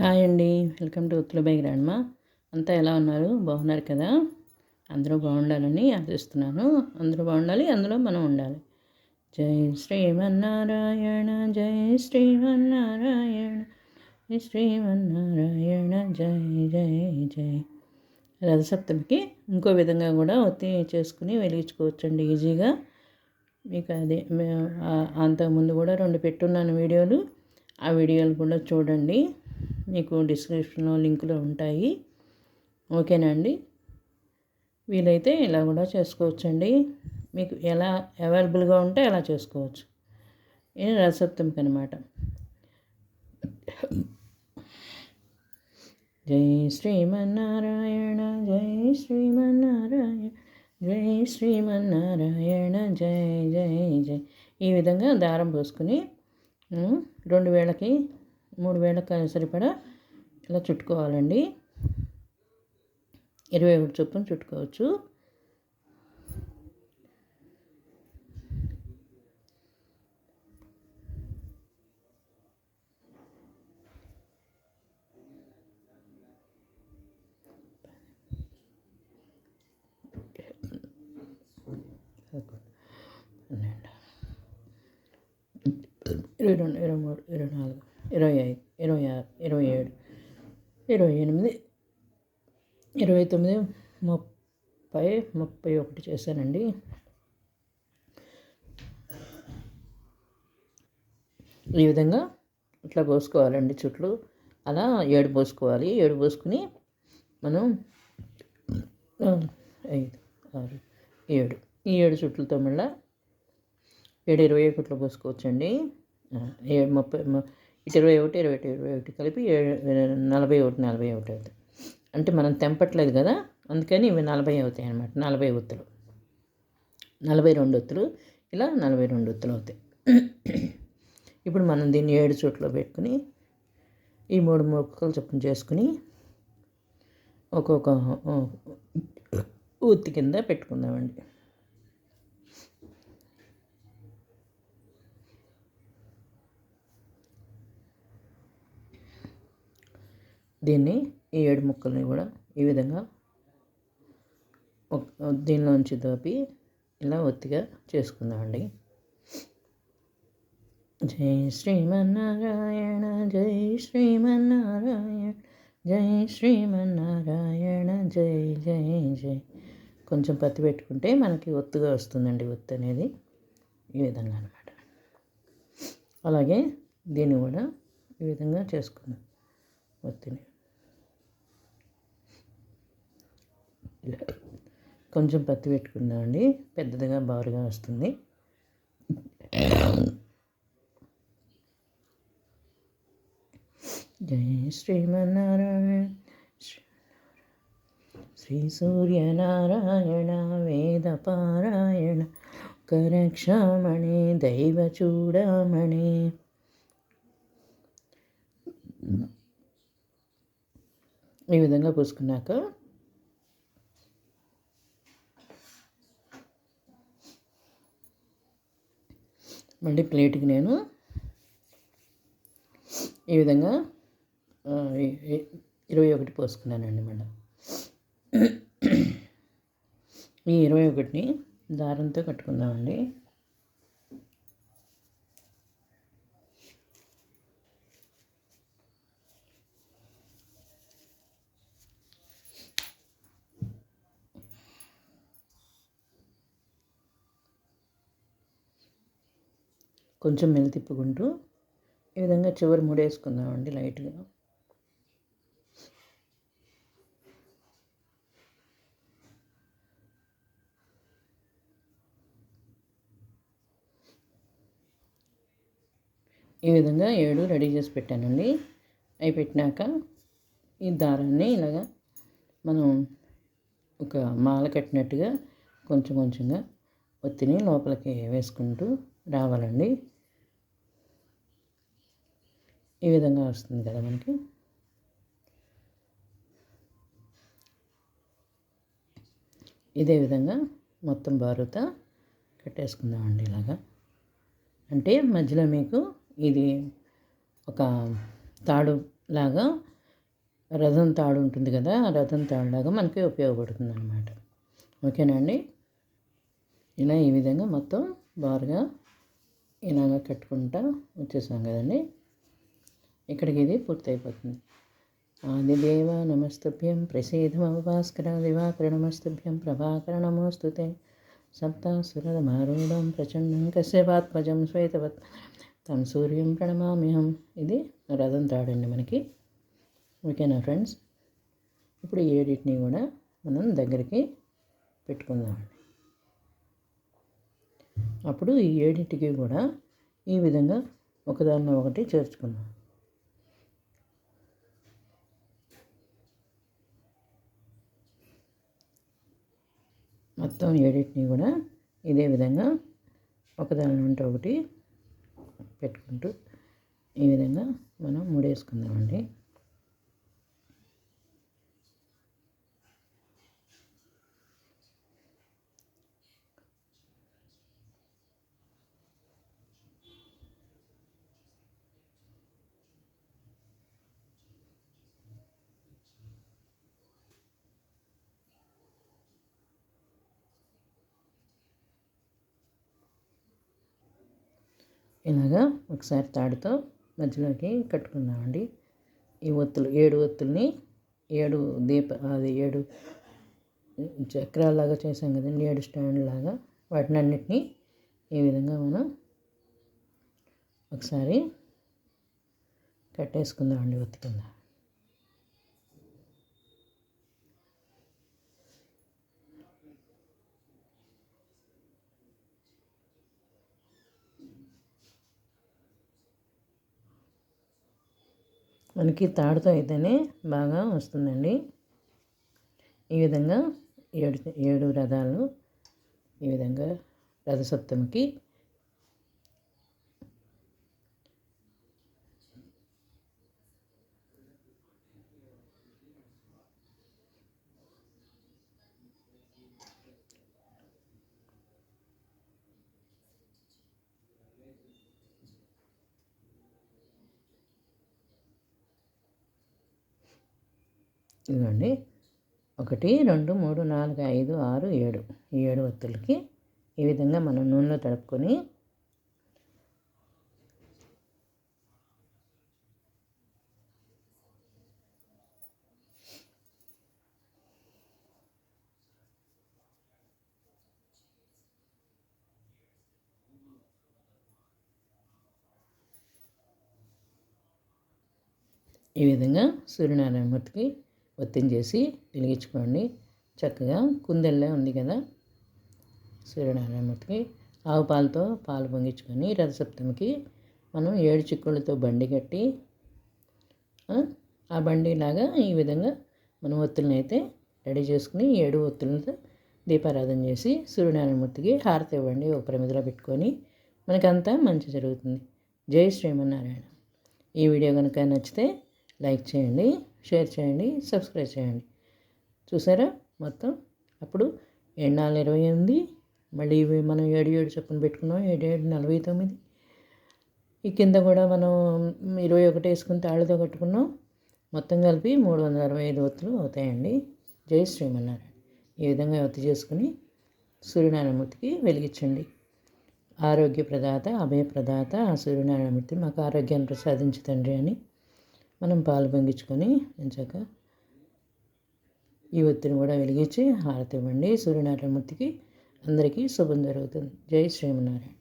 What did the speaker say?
Hi అండి. Welcome to Uttulabai grandma. అంతా ఎలా ఉన్నారు? బాగున్నారు కదా? అందరూ బాగుండాలని ఆశిస్తున్నాను. అందరూ బాగుండాలి అందులో మనం ఉండాలి. జై శ్రీమన్నారాయణ జై శ్రీమన్నారాయణ జై శ్రీమన్నారాయణ జై జై జై. రథసప్తమికి ఇంకో విధంగా కూడా ఒత్తి చేసుకుని వెలిగించుకోవచ్చండి ఈజీగా. మీకు అదే అంతకుముందు కూడా రెండు పెట్టున్నాను వీడియోలు. ఆ వీడియోలు కూడా చూడండి. మీకు డిస్క్రిప్షన్లో లింకులు ఉంటాయి. ఓకేనా అండి వీలైతే ఇలా కూడా చేసుకోవచ్చండి. మీకు ఎలా అవైలబుల్గా ఉంటే అలా చేసుకోవచ్చు. ఇది రసత్వంకి అనమాట జై శ్రీమన్నారాయణ జై శ్రీమన్నారాయణ జై శ్రీమన్నారాయణ జై జై జై. ఈ విధంగా దారం పోసుకుని రెండు వేళకి మూడు వేలకు సరిపడా ఇలా చుట్టుకోవాలండి. ఇరవై ఒకటి చొప్పున చుట్టుకోవచ్చు. ఇరవై రెండు ఇరవై మూడు ఇరవై నాలుగు. ఇరవై ఐదు ఇరవై ఆరు ఇరవై ఏడు ఇరవై ఎనిమిది ఇరవై తొమ్మిది ముప్పై ముప్పై ఒకటి చేశానండి. ఈ విధంగా ఇట్లా పోసుకోవాలండి చుట్లు అలా ఏడు పోసుకోవాలి. ఏడు పోసుకుని మనం ఐదు ఆరు ఏడు. ఈ ఏడు చుట్లతో మళ్ళీ ఏడు ఇరవై ఒకటిలో పోసుకోవచ్చండి. ఏడు ముప్పై ఇరవై ఒకటి ఇరవై ఒకటి ఇరవై ఒకటి కలిపి నలభై ఒకటి నలభై ఒకటి అవుతాయి అంటే మనం తెంపట్లేదు కదా అందుకని ఇవి నలభై అవుతాయి అనమాట నలభై ఒత్తులు నలభై రెండు ఒత్తులు ఇలా నలభై రెండు ఒత్తులు అవుతాయి ఇప్పుడు మనం దీన్ని ఏడు చోట్ల పెట్టుకుని ఈ మూడు మొక్కలు చొప్పున చేసుకుని ఒక్కొక్క ఊత్తి కింద పెట్టుకుందామండి దీన్ని ఈ ఏడు ముక్కల్ని కూడా ఈ విధంగా దీనిలోంచి దోపి ఇలా ఒత్తిగా చేసుకుందామండి. జై శ్రీమన్నారాయణ జై శ్రీమన్నారాయణ జై శ్రీమన్నారాయణ జై జై జై. కొంచెం పత్తి పెట్టుకుంటే మనకి ఒత్తుగా వస్తుందండి ఒత్తు అనేది. ఈ విధంగా అనమాట అలాగే దీన్ని కూడా ఈ విధంగా చేసుకుందాం ఒత్తిని. కొంచెం పత్తి పెట్టుకుందామండి పెద్దదిగా బారుగా వస్తుంది. జై శ్రీమన్నారాయణ. శ్రీ సూర్యనారాయణ వేద పారాయణ. కరక్షామణి దైవ చూడమణి. ఈ విధంగా పూసుకున్నాక మళ్ళీ ప్లేట్కి నేను ఈ విధంగా ఇరవై ఒకటి పోసుకున్నానండి మళ్ళీ. ఈ ఇరవై ఒకటిని దారంతో కట్టుకుందామండి. కొంచెం మెలి తిప్పుకుంటూ ఈ విధంగా చివరి ముడేసుకుందామండి లైట్గా. ఈ విధంగా ఏడు రెడీ చేసి పెట్టానండి. అవి పెట్టినాక ఈ దారాన్ని ఇలాగా మనం ఒక మాల కట్టినట్టుగా కొంచెం కొంచెంగా ఒత్తిని లోపలికి వేసుకుంటూ రావాలండి. ఈ విధంగా వస్తుంది కదా మనకి. ఇదే విధంగా మొత్తం బారుత కట్టేసుకుందామండి ఇలాగా. అంటే మధ్యలో మీకు ఇది ఒక తాడు లాగా రథం తాడు ఉంటుంది కదా ఆ రథం తాడులాగా మనకి ఉపయోగపడుతుంది అనమాట ఓకేనా అండి? ఇలా ఈ విధంగా మొత్తం బారుగా ఇలాగ కట్టుకుంటా వచ్చేసాం కదండి. ఇక్కడికి ఇది పూర్తయిపోతుంది. ఆదిదేవ నమస్తుభ్యం ప్రసీదమభాస్కర దివాకర నమస్తుభ్యం ప్రభాకర నమోస్తుతే. సప్తాసురమారూఢం ప్రచండం కశ్యపాత్మజం శ్వేతవత్. తం సూర్యం ప్రణమామ్యహం. ఇది రథం తాడండి మనకి. ఓకేనా ఫ్రెండ్స్? ఇప్పుడు ఏడిటిని కూడా మనం దగ్గరికి పెట్టుకుందామండి అప్పుడు ఈ ఏడింటికి కూడా ఈ విధంగా ఒకదాన్ని ఒకటి చేర్చుకుందాం మొత్తం ఏడింటిని కూడా ఇదే విధంగా ఒకదాని ఉంటే ఒకటి పెట్టుకుంటూ ఈ విధంగా మనం ముడేసుకుందామండి. ఇలాగా ఒకసారి తాడుతో మధ్యలోకి కట్టుకుందామండి. ఈ ఒత్తులు ఏడు ఒత్తుల్ని ఏడు దీప అది ఏడు చక్రాలాగా చేసాం కదండి ఏడు స్టాండ్ లాగా వాటిని అన్నిటినీ ఈ విధంగా మనం ఒకసారి కట్టేసుకుందామండి ఒత్తుకుందాం మనకి తాడుతో అయితేనే బాగా వస్తుందండి. ఈ విధంగా ఏడు ఏడు రథాలు ఈ విధంగా రథసప్తమికి ఇదిగోండి ఒకటి రెండు మూడు నాలుగు ఐదు ఆరు ఏడు. ఈ ఏడు ఒత్తులకి ఈ విధంగా మనం నూనెలో తడుపుకొని ఈ విధంగా సూర్యనారాయణమూర్తికి ఒత్తించేసి వెలిగించుకోండి. చక్కగా కుందెల్లే ఉంది కదా? సూర్యనారాయణమూర్తికి ఆవు పాలతో పాలు పొంగించుకొని రథసప్తమికి మనం ఏడు చిక్కులతో బండి కట్టి ఆ బండిలాగా ఈ విధంగా మనం ఒత్తులను అయితే రెడీ చేసుకుని ఏడు ఒత్తులతో దీపారాధన చేసి సూర్యనారాయణమూర్తికి హారతి ఇవ్వండి. ఒక ప్రమిదిలో పెట్టుకొని మనకంతా మంచి జరుగుతుంది. జై శ్రీమన్నారాయణ. ఈ వీడియో కనుక నచ్చితే లైక్ చేయండి షేర్ చేయండి సబ్స్క్రైబ్ చేయండి. చూసారా? మొత్తం అప్పుడు ఏడు నాలుగు ఇరవై ఎనిమిది మళ్ళీ ఇవి మనం ఏడు ఏడు చొప్పున పెట్టుకున్నాం ఏడు ఏడు నలభై తొమ్మిది. ఈ కింద కూడా మనం ఇరవై ఒకటి వేసుకుని తాళ్ళతో కట్టుకున్నాం. మొత్తం కలిపి మూడు వందల అరవై ఐదు ఒత్తులు అవుతాయండి. జై శ్రీమన్నారాయణ. ఈ విధంగా ఒత్తి చేసుకుని సూర్యనారాయణమూర్తికి వెలిగించండి. ఆరోగ్య ప్రదాత అభయ ప్రదాత ఆ సూర్యనారాయణమూర్తి మాకు ఆరోగ్యాన్ని ప్రసాదించుతండి అని మనం పాలు పొంగించుకొని ఎంచాక ఈ ఒత్తిని కూడా వెలిగించి హారతి ఇవ్వండి. సూర్యనారాయణమూర్తికి అందరికీ శుభం జరుగుతుంది. జై శ్రీమనారాయణ